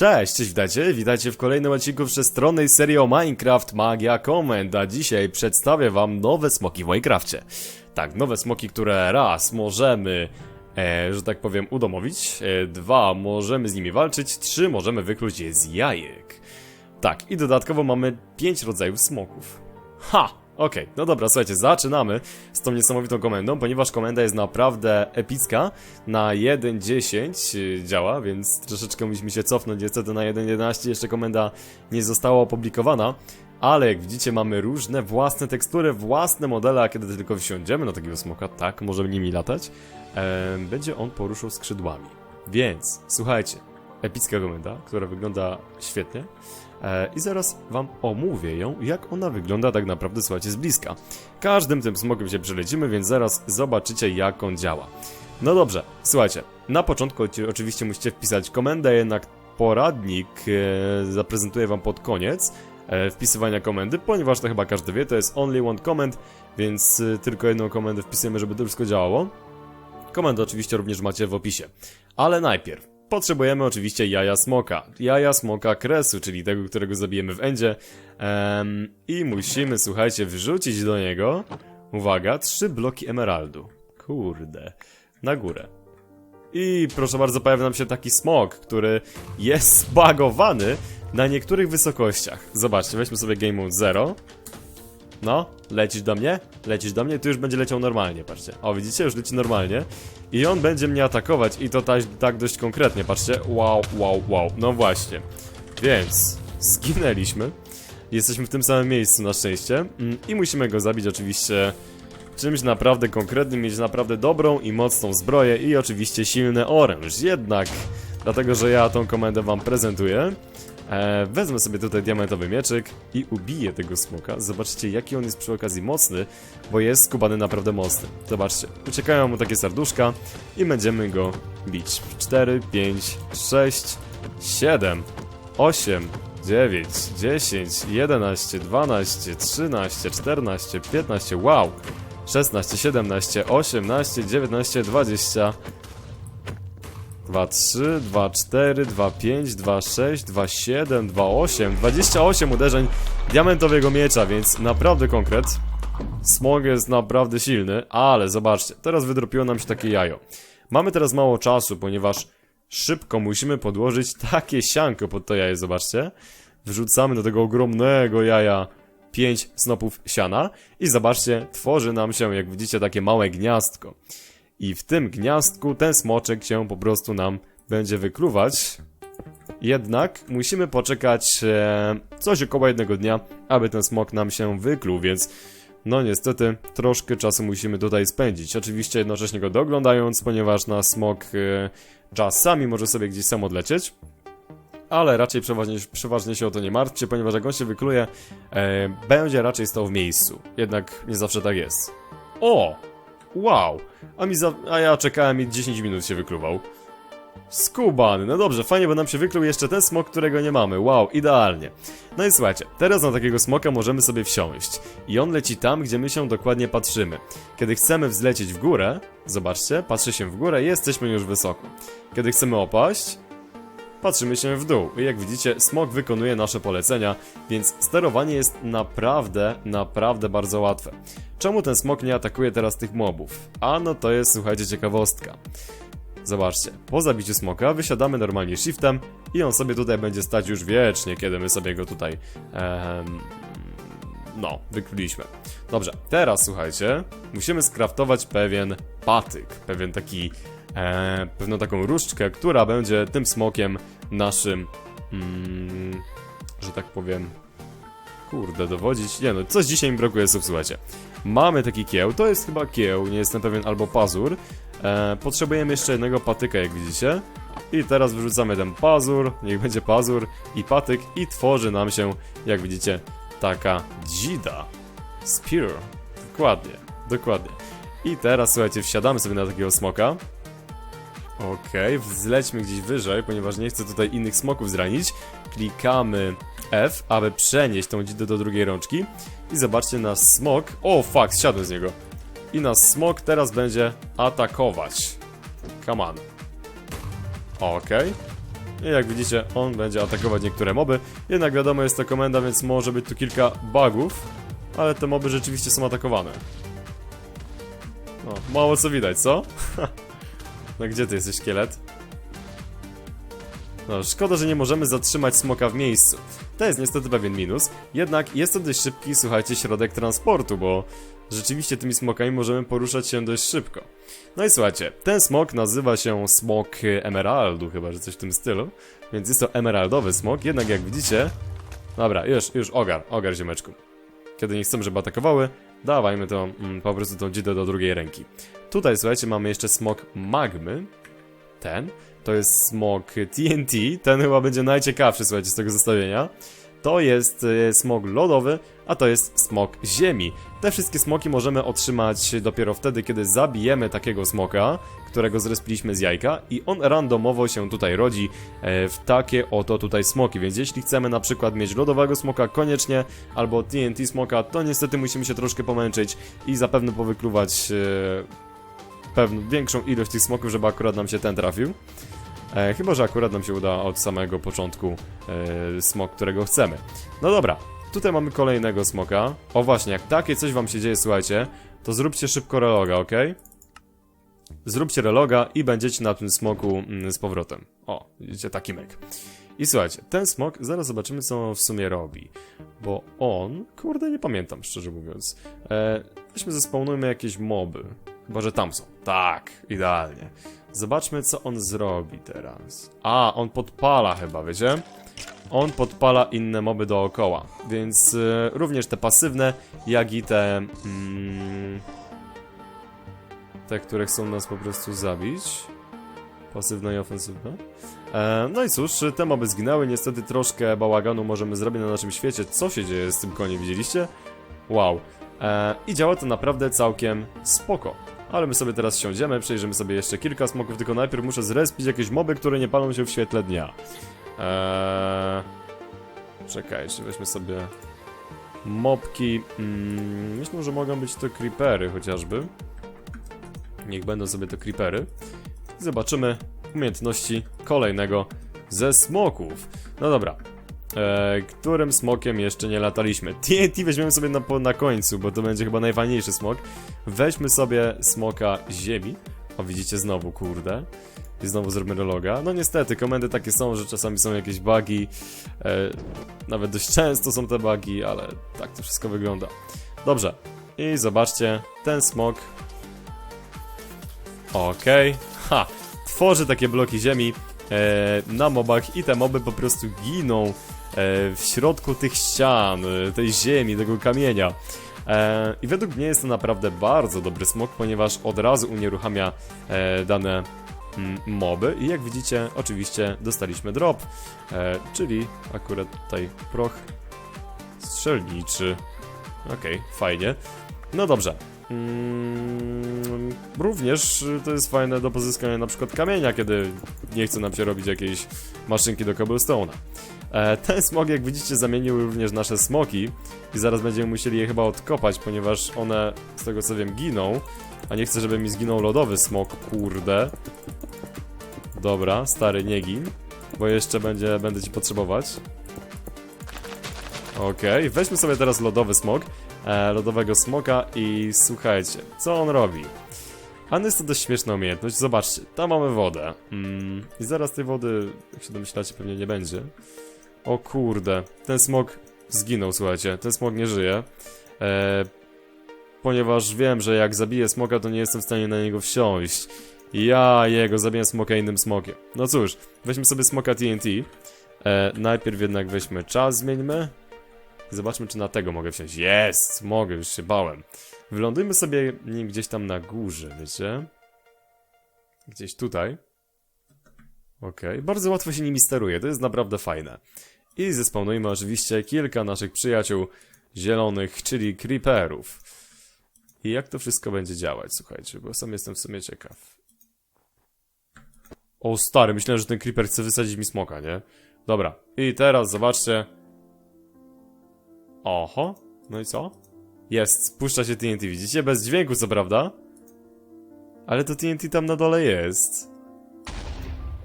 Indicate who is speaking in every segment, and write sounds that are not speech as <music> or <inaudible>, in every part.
Speaker 1: Cześć, cześć, witajcie, witajcie w kolejnym odcinku przestronnej serii o Minecraft Magia Comment, a dzisiaj przedstawię wam nowe smoki w Minecrafcie. Tak, nowe smoki, które raz możemy, e, że tak powiem, udomowić, e, dwa możemy z nimi walczyć, trzy możemy wykluć je z jajek. Tak, i dodatkowo mamy pięć rodzajów smoków. Ha! Okej, no dobra, słuchajcie, zaczynamy z tą niesamowitą komendą, ponieważ komenda jest naprawdę epicka. Na 1.10 y, działa, więc troszeczkę musimy się cofnąć. Niestety na 1.11 jeszcze komenda nie została opublikowana. Ale jak widzicie mamy różne własne tekstury, własne modele, a kiedy tylko wsiądziemy na takiego smoka, tak, możemy nimi latać, em, będzie on poruszał skrzydłami. Więc, słuchajcie, epicka komenda, która wygląda świetnie. E, I zaraz wam omówię ją, jak ona wygląda tak naprawdę, słuchajcie, z bliska. Każdym tym smokiem się przelecimy, więc zaraz zobaczycie, jak on działa. No dobrze, słuchajcie, na początku oczywiście musicie wpisać komendę, jednak poradnik e, zaprezentuję wam pod koniec e, wpisywania komendy, ponieważ to chyba każdy wie, to jest only one comment, więc tylko jedną komendę wpisujemy, żeby to wszystko działało. Komendę oczywiście również macie w opisie. Ale najpierw potrzebujemy oczywiście jaja smoka. Jaja smoka kresu, czyli tego, którego zabijemy w endzie. Em, I musimy, słuchajcie, wrzucić do niego, uwaga, trzy bloki emeraldu. Kurde, na górę. I proszę bardzo, pojawia nam się taki smok, który jest <laughs> zbagowany na niektórych wysokościach. Zobaczcie, weźmy sobie Game Mode 0. No, lecisz do mnie? Lecisz do mnie, tu już będzie leciał normalnie, patrzcie. O, widzicie, już leci normalnie. I on będzie mnie atakować i to tak, tak dość konkretnie, patrzcie. Wow, wow, wow. No właśnie. Więc zginęliśmy. Jesteśmy w tym samym miejscu na szczęście. Mm, I musimy go zabić oczywiście czymś naprawdę konkretnym, mieć naprawdę dobrą i mocną zbroję i oczywiście silny oręż. Jednak, dlatego że ja tą komendę wam prezentuję, e, wezmę sobie tutaj diamentowy mieczyk i ubiję tego smoka. Zobaczcie jaki on jest przy okazji mocny, bo jest skubany naprawdę mocny. Zobaczcie, uciekają mu takie serduszka i będziemy go bić. 4, 5, 6, 7, 8, 9, 10, 11, 12, 13, 14, 15, wow! 16, 17, 18, 19, 20, 2, 3, 2, 4, 2, 5, 2, 6, 2, 7, 2, 8, 28 uderzeń diamentowego miecza, więc naprawdę konkret. Smog jest naprawdę silny, ale zobaczcie, teraz wydropiło nam się takie jajo. Mamy teraz mało czasu, ponieważ szybko musimy podłożyć takie sianko pod to jaje, zobaczcie. Wrzucamy do tego ogromnego jaja 5 snopów siana i zobaczcie, tworzy nam się, jak widzicie, takie małe gniazdko. I w tym gniazdku ten smoczek się po prostu nam będzie wykluwać. Jednak musimy poczekać e, coś około jednego dnia, aby ten smok nam się wykluł, więc no niestety troszkę czasu musimy tutaj spędzić. Oczywiście jednocześnie go doglądając, ponieważ nasz smok e, czasami może sobie gdzieś sam odlecieć. Ale raczej przeważnie, przeważnie się o to nie martwcie, ponieważ jak on się wykluje, e, będzie raczej stał w miejscu. Jednak nie zawsze tak jest. O! Wow! A, mi za, a ja czekałem i 10 minut się wykluwał. Skubany, no dobrze, fajnie, bo nam się wykluł jeszcze ten smok, którego nie mamy. Wow, idealnie. No i słuchajcie, teraz na takiego smoka możemy sobie wsiąść. I on leci tam, gdzie my się dokładnie patrzymy. Kiedy chcemy wzlecieć w górę, zobaczcie, patrzy się w górę i jesteśmy już wysoko. Kiedy chcemy opaść, patrzymy się w dół. I jak widzicie, smok wykonuje nasze polecenia, więc sterowanie jest naprawdę, naprawdę bardzo łatwe. Czemu ten smok nie atakuje teraz tych mobów? A no to jest, słuchajcie, ciekawostka. Zobaczcie, po zabiciu smoka wysiadamy normalnie shiftem i on sobie tutaj będzie stać już wiecznie, kiedy my sobie go tutaj no, wykluliśmy. Dobrze, teraz słuchajcie, musimy skraftować pewien patyk, pewien taki, e, pewną taką różdżkę, która będzie tym smokiem naszym, mm, że tak powiem, kurde, dowodzić. Nie no, coś dzisiaj mi brakuje słuchajcie. Mamy taki kieł, to jest chyba kieł, nie jestem pewien, albo pazur. E, potrzebujemy jeszcze jednego patyka, jak widzicie. I teraz wyrzucamy ten pazur, niech będzie pazur i patyk i tworzy nam się, jak widzicie, taka dzida. Spear. Dokładnie, dokładnie. I teraz, słuchajcie, wsiadamy sobie na takiego smoka. Okej, wzlećmy gdzieś wyżej, ponieważ nie chcę tutaj innych smoków zranić. Klikamy F, aby przenieść tą dzidę do drugiej rączki. I zobaczcie, nasz smok... O, fuck, zsiadłem z niego. I nasz smok teraz będzie atakować. Come on. Okej. I jak widzicie, on będzie atakować niektóre moby. Jednak wiadomo, jest to komenda, więc może być tu kilka bugów, ale te moby rzeczywiście są atakowane. No, mało co widać, co? <laughs> no gdzie ty jesteś, szkielet? No, szkoda, że nie możemy zatrzymać smoka w miejscu. To jest niestety pewien minus, jednak jest to dość szybki, słuchajcie, środek transportu, bo rzeczywiście tymi smokami możemy poruszać się dość szybko. No i słuchajcie, ten smok nazywa się smok emeraldu, chyba, że coś w tym stylu, więc jest to emeraldowy smok, jednak jak widzicie... Dobra, już, już, ogar, ogar ziomeczku. Kiedy nie chcemy, żeby atakowały, dawajmy to, mm, po prostu tą dzidę do drugiej ręki. Tutaj, słuchajcie, mamy jeszcze smok magmy, ten, to jest smok TNT, ten chyba będzie najciekawszy, słuchajcie, z tego zestawienia. To jest e, smok lodowy, a to jest smok ziemi. Te wszystkie smoki możemy otrzymać dopiero wtedy, kiedy zabijemy takiego smoka, którego zrespiliśmy z jajka i on randomowo się tutaj rodzi e, w takie oto tutaj smoki, więc jeśli chcemy na przykład mieć lodowego smoka koniecznie, albo TNT smoka, to niestety musimy się troszkę pomęczyć i zapewne powykluwać e, pewną większą ilość tych smoków, żeby akurat nam się ten trafił. E, chyba, że akurat nam się uda od samego początku e, smok, którego chcemy. No dobra, tutaj mamy kolejnego smoka. O właśnie, jak takie coś wam się dzieje, słuchajcie, to zróbcie szybko reloga, ok? Zróbcie reloga i będziecie na tym smoku mm, z powrotem. O, widzicie, taki myk. I słuchajcie, ten smok, zaraz zobaczymy co on w sumie robi. Bo on, kurde nie pamiętam szczerze mówiąc. E, weźmy zespawnujmy jakieś moby. Chyba, że tam są. Tak, idealnie. Zobaczmy, co on zrobi teraz. A, on podpala chyba, wiecie? On podpala inne moby dookoła, więc y, również te pasywne, jak i te... Mm, te, które chcą nas po prostu zabić. Pasywne i ofensywne. E, no i cóż, te moby zginęły, niestety troszkę bałaganu możemy zrobić na naszym świecie. Co się dzieje z tym koniem, widzieliście? Wow. E, I działa to naprawdę całkiem spoko. Ale my sobie teraz siądziemy, przejrzymy sobie jeszcze kilka smoków, tylko najpierw muszę zrespić jakieś moby, które nie palą się w świetle dnia. Eee... Czekajcie, weźmy sobie mopki. Mm, myślę, że mogą być to creepery chociażby. Niech będą sobie to creepery. Zobaczymy umiejętności kolejnego ze smoków. No dobra. E, którym smokiem jeszcze nie lataliśmy? TNT weźmiemy sobie na, na końcu, bo to będzie chyba najfajniejszy smok. Weźmy sobie smoka ziemi. O, widzicie znowu, kurde. I znowu zrobimy reloga. No niestety, komendy takie są, że czasami są jakieś bugi. E, nawet dość często są te bugi, ale tak to wszystko wygląda. Dobrze. I zobaczcie, ten smok. Okej. Ha! Tworzy takie bloki ziemi e, na mobach i te moby po prostu giną w środku tych ścian, e, tej ziemi, tego kamienia. E, I według mnie jest to naprawdę bardzo dobry smok, ponieważ od razu unieruchamia e, dane mm, moby i jak widzicie, oczywiście dostaliśmy drop, e, czyli akurat tutaj proch strzelniczy. Okej, fajnie. No dobrze. Mm, również to jest fajne do pozyskania na przykład kamienia, kiedy nie chce nam się robić jakiejś maszynki do cobblestone'a. E, ten smog, jak widzicie, zamienił również nasze smoki i zaraz będziemy musieli je chyba odkopać, ponieważ one, z tego co wiem, giną, a nie chcę, żeby mi zginął lodowy smok, kurde. Dobra, stary, nie gin, bo jeszcze będzie, będę ci potrzebować. Okej, weźmy sobie teraz lodowy smok, e, lodowego smoka i słuchajcie, co on robi? Han jest to dość śmieszna umiejętność, zobaczcie, tam mamy wodę mm, i zaraz tej wody, jak się domyślacie, pewnie nie będzie. O kurde, ten smok zginął, słuchajcie, ten smok nie żyje. E, ponieważ wiem, że jak zabiję smoka, to nie jestem w stanie na niego wsiąść. Ja jego zabiję smoka innym smokiem. No cóż, weźmy sobie smoka TNT. E, najpierw jednak weźmy czas, zmieńmy. Zobaczmy, czy na tego mogę wsiąść. Jest! Mogę, już się bałem. Wylądujmy sobie gdzieś tam na górze, wiecie? Gdzieś tutaj. Okej, bardzo łatwo się nimi steruje, to jest naprawdę fajne. I zespawnujmy oczywiście kilka naszych przyjaciół zielonych, czyli creeperów. I jak to wszystko będzie działać, słuchajcie, bo sam jestem w sumie ciekaw. O stary, myślałem, że ten creeper chce wysadzić mi smoka, nie? Dobra, i teraz zobaczcie. Oho, no i co? Jest, spuszcza się TNT, widzicie? Bez dźwięku, co prawda? Ale to TNT tam na dole jest.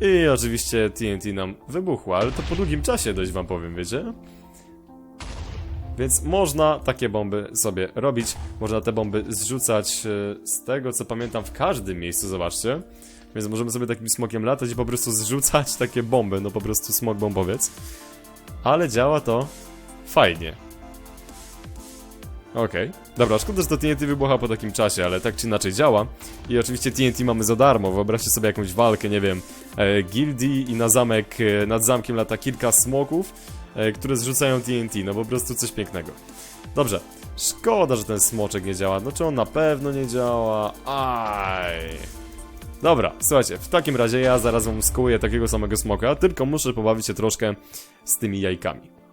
Speaker 1: I oczywiście TNT nam wybuchło, ale to po długim czasie dość wam powiem, wiecie? Więc można takie bomby sobie robić, można te bomby zrzucać e, z tego co pamiętam w każdym miejscu, zobaczcie. Więc możemy sobie takim smokiem latać i po prostu zrzucać takie bomby, no po prostu smok bombowiec. Ale działa to fajnie. Okej. Dobra, szkoda, że to TNT wybucha po takim czasie, ale tak czy inaczej działa. I oczywiście TNT mamy za darmo. Wyobraźcie sobie jakąś walkę, nie wiem, e, i na zamek, e, nad zamkiem lata kilka smoków, e, które zrzucają TNT. No po prostu coś pięknego. Dobrze. Szkoda, że ten smoczek nie działa. No czy on na pewno nie działa? Aj. Dobra, słuchajcie, w takim razie ja zaraz wam takiego samego smoka, tylko muszę pobawić się troszkę z tymi jajkami.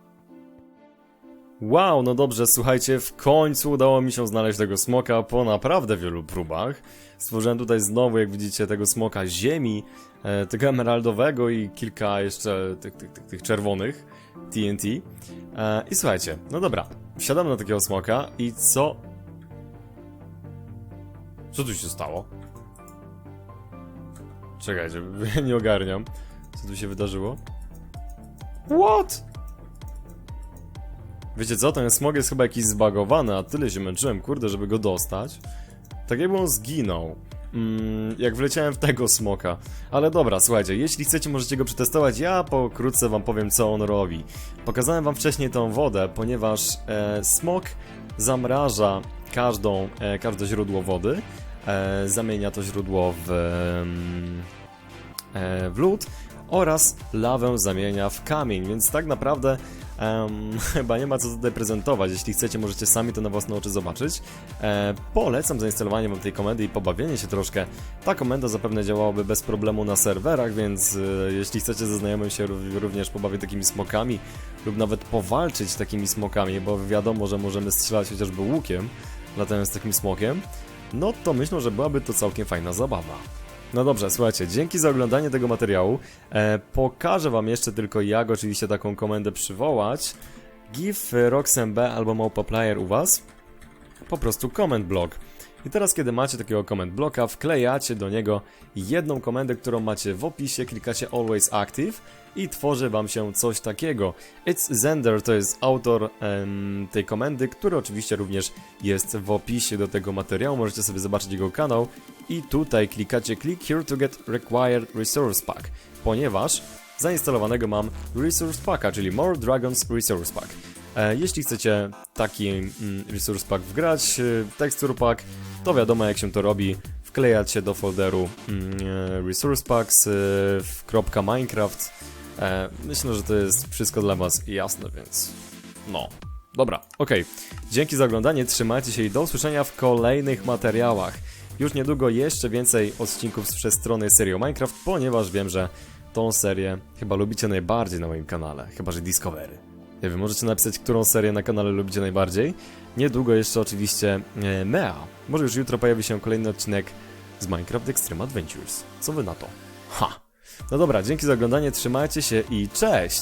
Speaker 1: Wow, no dobrze, słuchajcie, w końcu udało mi się znaleźć tego smoka po naprawdę wielu próbach. Stworzyłem tutaj znowu, jak widzicie, tego smoka ziemi, e, tego emeraldowego i kilka jeszcze tych, tych, tych, tych czerwonych TNT. E, I słuchajcie, no dobra, wsiadam na takiego smoka i co... Co tu się stało? Czekajcie, <laughs> nie ogarniam, co tu się wydarzyło. What? Wiecie co, ten smog jest chyba jakiś zbagowany, a tyle się męczyłem, kurde, żeby go dostać. Tak jakby on zginął. Mm, jak wleciałem w tego smoka. Ale dobra, słuchajcie, jeśli chcecie, możecie go przetestować. Ja pokrótce wam powiem, co on robi. Pokazałem wam wcześniej tą wodę, ponieważ e, smok zamraża każdą, e, każde źródło wody. E, zamienia to źródło w, em, e, w lód oraz lawę zamienia w kamień, więc tak naprawdę em, <laughs> chyba nie ma co tutaj prezentować. Jeśli chcecie, możecie sami to na własne oczy zobaczyć. E, polecam zainstalowanie wam tej komendy i pobawienie się troszkę. Ta komenda zapewne działałaby bez problemu na serwerach, więc e, jeśli chcecie ze znajomym się ró- również pobawić takimi smokami lub nawet powalczyć takimi smokami, bo wiadomo, że możemy strzelać chociażby łukiem, latając takim smokiem, no to myślę, że byłaby to całkiem fajna zabawa. No dobrze, słuchajcie, dzięki za oglądanie tego materiału. E, pokażę wam jeszcze tylko jak oczywiście taką komendę przywołać. Give Roxem B albo Maupa Player u was. Po prostu comment block. I teraz kiedy macie takiego comment blocka, wklejacie do niego jedną komendę, którą macie w opisie, klikacie Always Active i tworzy wam się coś takiego. It's Zender to jest autor em, tej komendy, który oczywiście również jest w opisie do tego materiału. Możecie sobie zobaczyć jego kanał i tutaj klikacie Click here to get required resource pack, ponieważ zainstalowanego mam Resource Packa, czyli More Dragons Resource Pack. E, jeśli chcecie taki mm, Resource Pack wgrać, e, Texture Pack, to wiadomo jak się to robi. Wklejać się do folderu mm, e, Resource Packs e, w Minecraft. E, myślę, że to jest wszystko dla Was jasne, więc no. Dobra, okej. Dzięki za oglądanie, trzymajcie się i do usłyszenia w kolejnych materiałach. Już niedługo jeszcze więcej odcinków z wszechstronnej serii Minecraft, ponieważ wiem, że tą serię chyba lubicie najbardziej na moim kanale, chyba że Discovery. Nie wiem, możecie napisać, którą serię na kanale lubicie najbardziej. Niedługo jeszcze oczywiście e, Mea. Może już jutro pojawi się kolejny odcinek z Minecraft Extreme Adventures. Co wy na to? Ha! No dobra, dzięki za oglądanie, trzymajcie się i cześć!